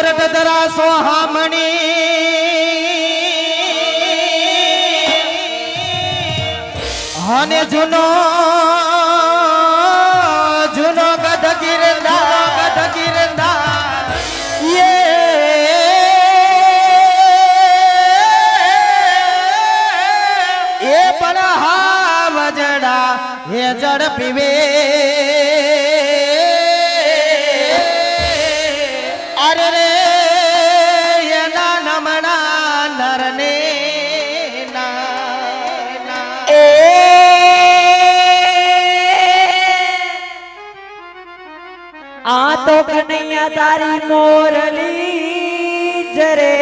સોરઠ દરા સોહામણી. હને જૂનો જૂનો ગધ ગિરંદા ગધ ગિરંદા એ એ પણ હા વજડા, હે જડ પીવે તારી મોરલી જરે.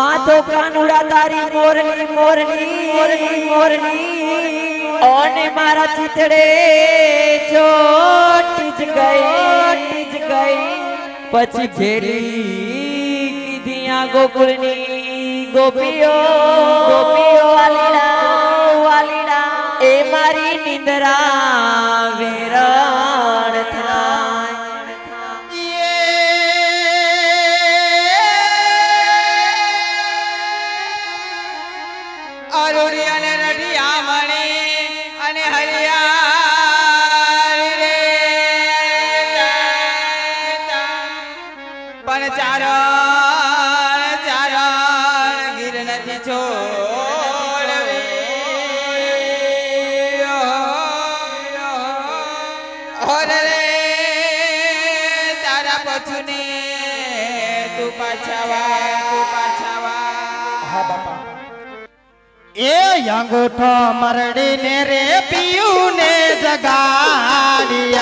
આ તો કાનુડા તારી મોરલી મોરલી મોરલી મોરલી ઓને મારા ચિતડે જ ગઈ જ ગઈ. પછી ઘેરી કીધીયા ગોકુળની ગોપીઓ ગોપીઓ વાલીડા વાલીડા. એ મારી નિંદરા એ અંગૂઠો મરડીને રે પિયુને જગાડિયા.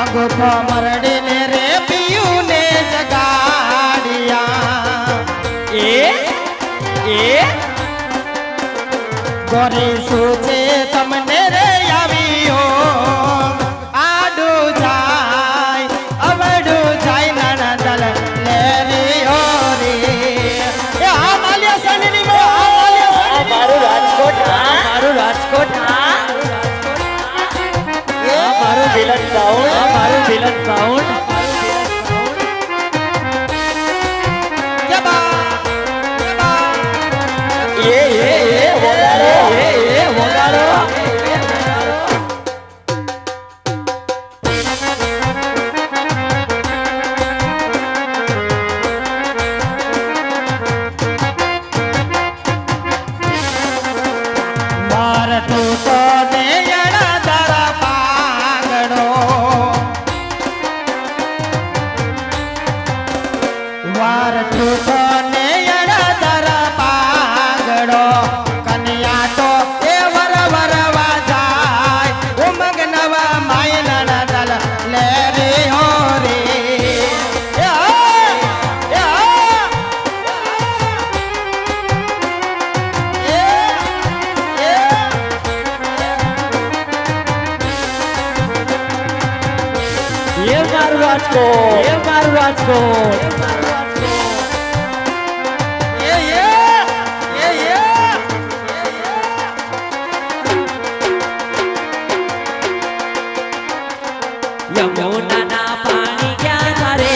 અંગૂઠો મરડીને રે પિયુને જગાડિયા. એ? એ? ગોરી શું છે તમને રાજકોટ. એ મારું રાજકોટ. યમુનાના પાણી ક્યાં તારે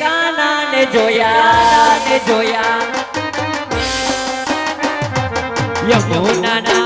કાનાને જોયા ને જોયા. યમુનાના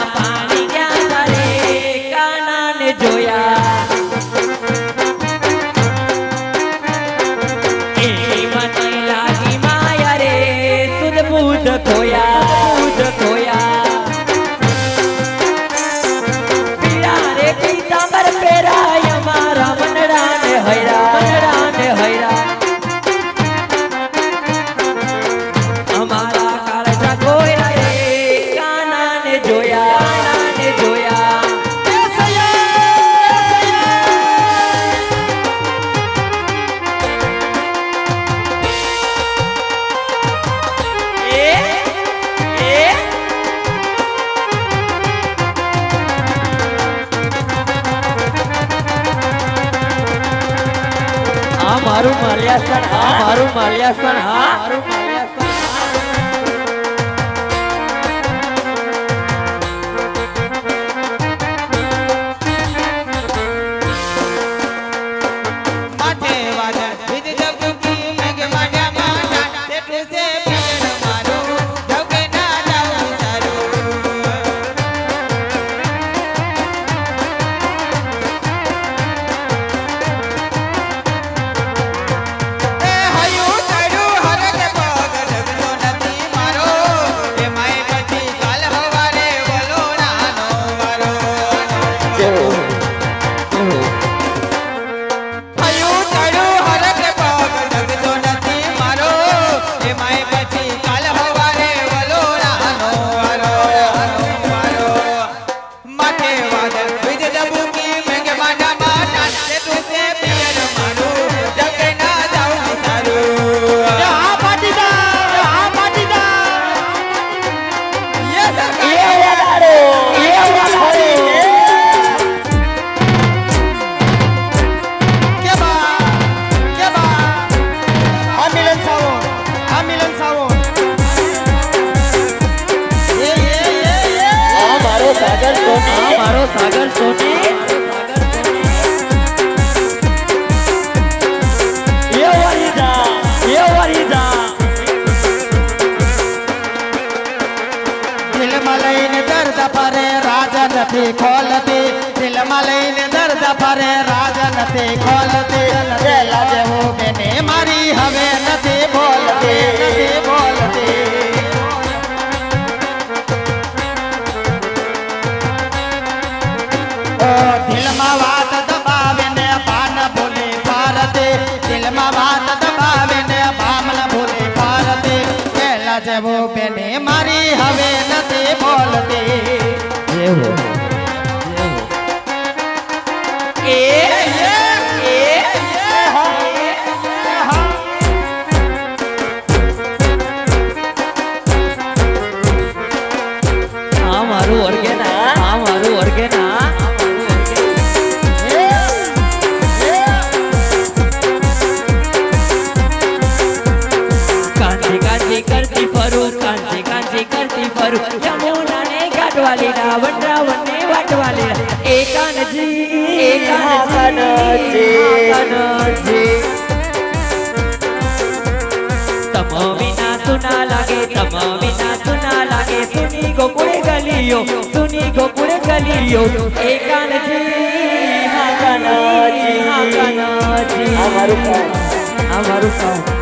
મારું દિલે દર્દ ભરે રાજ નથી ખોલતી. પેલા જેવું બેને મારી હવે નથી બોલતી. નથી બોલતી. દિલમાં દિલમાં મારી હવે કાનજી તમ વિના તું લાગે તમ વિના સુના લાગે સુની ગોકુળે ગલીયો સુની ગોકુળે ગલીયો એ કાનજી હા કાનજી હા કાનજી અમારું કામ અમારું કામ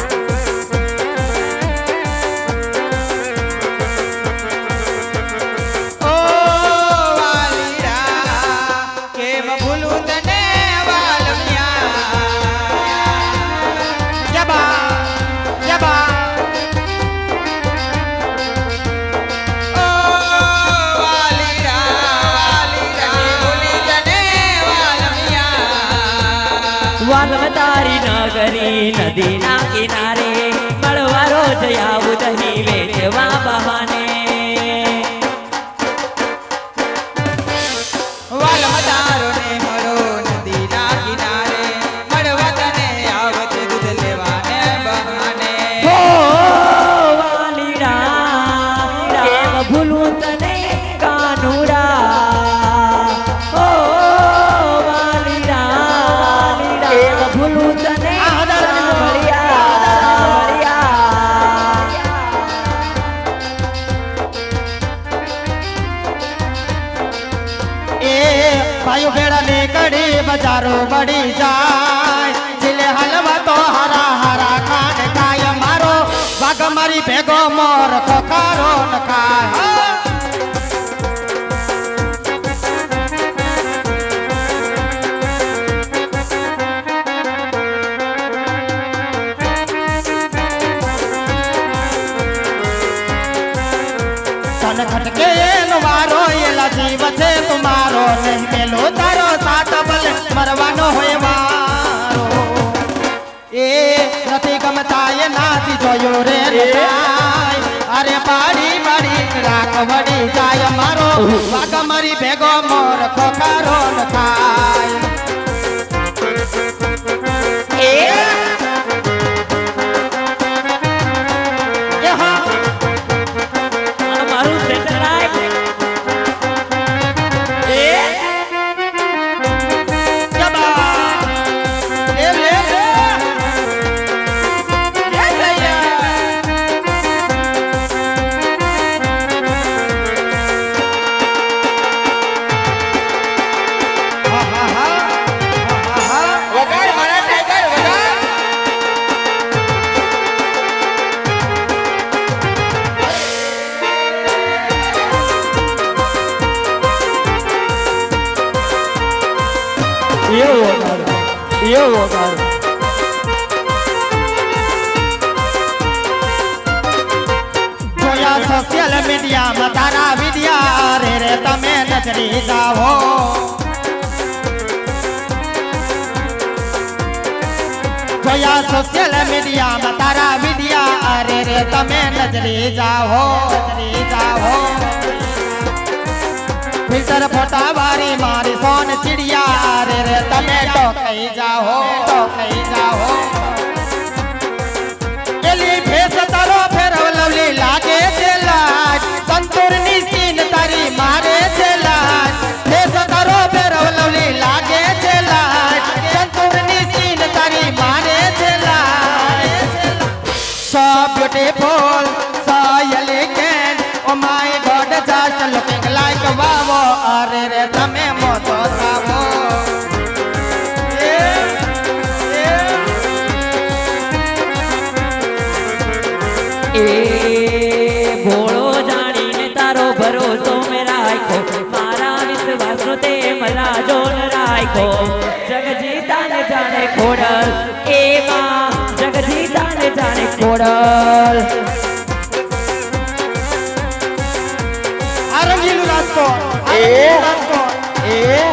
નગરી નદીના કિનારે મળવા રોજ કડી બજારો બળી જાય જીલે હલવા તો હરા હરા ખાન ખાય મારો વાઘ મારી ભેગો મોર ખોખારો ન એલા જીવ છે તુમારો નહીં પેલો તારો સાત બલ મરવાનો હોય મારો. એ નથી ગમતા એ નાથી જોયો રે અરે પાડી પાડી રાખ વળી જાય મારો. વાઘ મરી ભેગો મોર ખોખારો ન ખાય એવો ગાડો એવો ગાડો જોયા સોશિયલ મીડિયામાં તારા વિડિયા રે રે તમે નજરી જાઓ જોયા સોશિયલ મીડિયામાં તારા વિડિયા રે રે તમે નજરી જાઓ નજરી જાઓ ફિલ્ટર ફોટા વારી મારી સોન ચિડિયા રે રે તમે તો કઈ જાઓ. તો કઈ જાઓ. રાખ્યો. મારા વિશ્વાસનો તે મલા જોન રાખો જગજીતાને જાણે ખોડલ. એમાં જગજીતાને જાણે ખોડલ. આ રંગીલું રાજકોટ. આ એ. રંગીલું રાજકોટ. એ.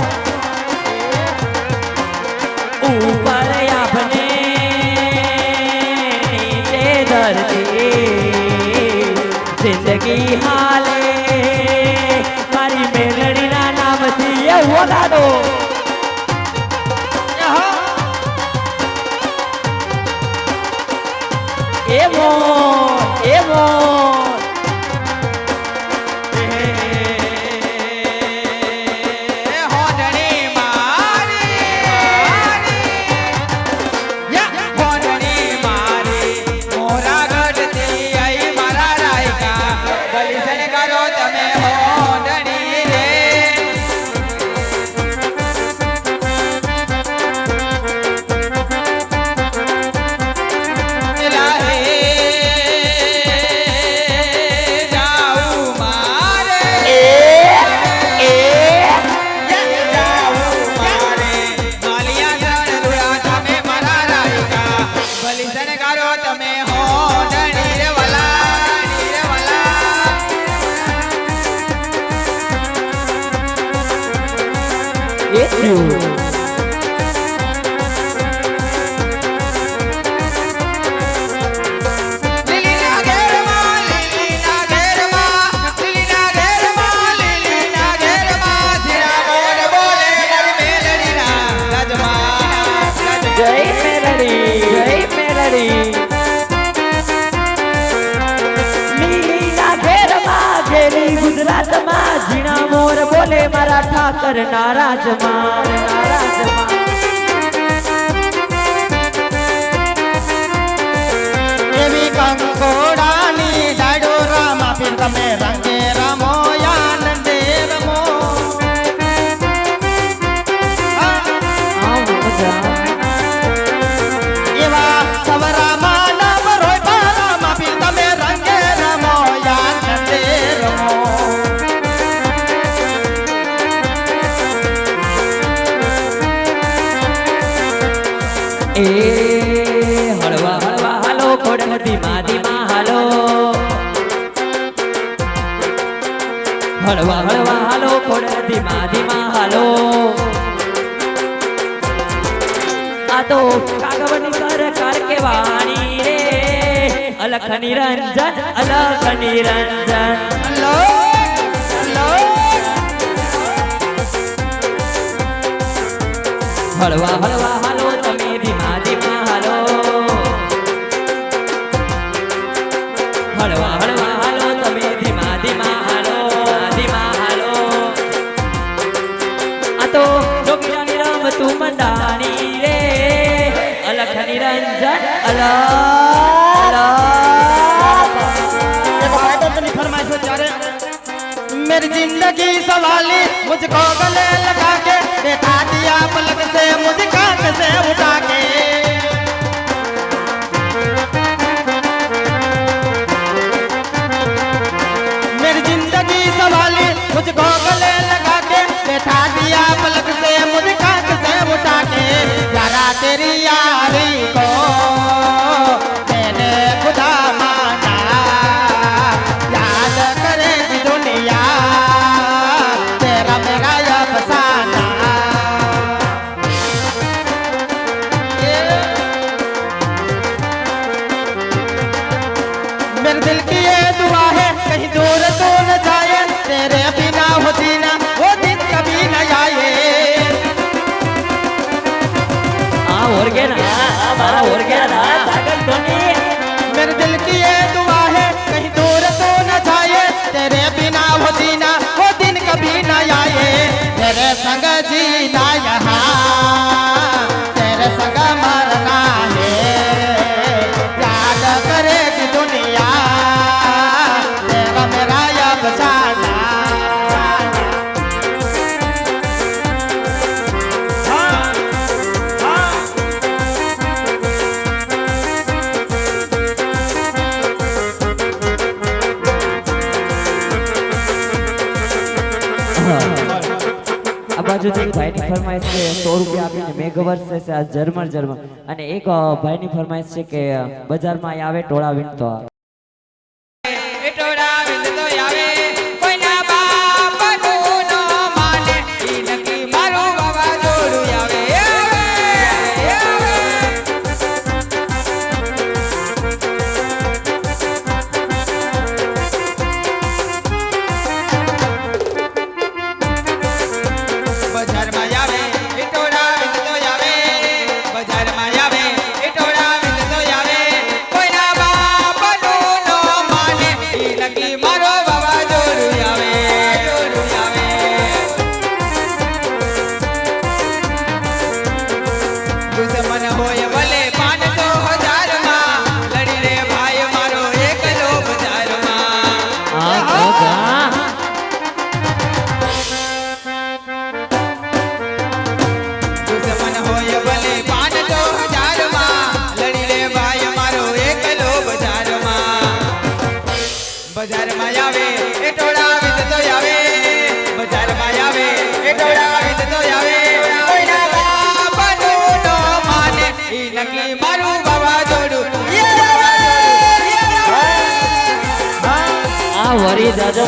ઉપર આપને નીચે ધરતી. જિંદગી હાલે એ ઓલાડો એવો એવો ગુજરાતમાં ઝીણા મોર બોલે મારા ઠાકર ના રાજમાં રાજમાં કંકોડાની ડાડોરામાં પીર તમે રંગે રમો. અલખ નિરંજન અલખ નિરંજન હલો હલો હળવા હળવા હાલો તમે ધીમા ધીમા હાલો હળવા હળવા હાલો તમે ધીમા ધીમા હાલો ધીમા હાલો આ તો જોગીરાની રમતું મંડાણી રે અલખ નિરંજન અલખ मुझको गले लगा के बैठा दिया पलक से फिर दिल की ये दुआ है कहीं दूर तो न जाए तेरे बिना हो जीना वो दिन कभी न आए हाँ और गया ना? हाँ, और गया ना? पागल मेरे दिल की ये दुआ है कहीं दूर तो न जाए तेरे बिना हो जीना वो दिन कभी न आए। तेरे संग जीना यहाँ। ફરમાઈશ છે, સો રૂપિયા આપીને મેઘવર્ષ છે આ જર્મર જર્મર અને એક ભાઈની ફરમાઈશ છે કે બજારમાં આવે, ટોળા વીણતો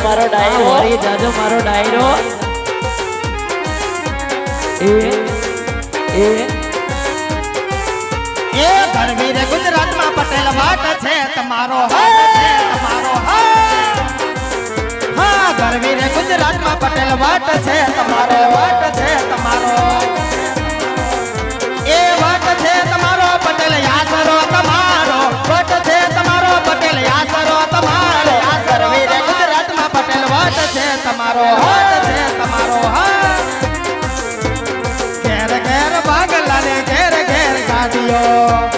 મારો ડાયરો. વરી જાજો મારો ડાયરો. એ એ. એ ધર્મીર ગુજરાતમાં પટેલ વાટ છે તમારો હાથ છે તમારો હાથ. હા ગરવીર ગુજરાતમાં પટેલ વાટ છે તમારો વાટ છે તમારો એ વાટ છે તમારો પટેલ યાસરો તમારો વાટ છે તમારો પટેલ યાસરો તમારો છે તમારો હાથ છે તમારો હાથ. ઘેર ઘેર ભાગલા ને ઘેર ઘેર ગાડીઓ.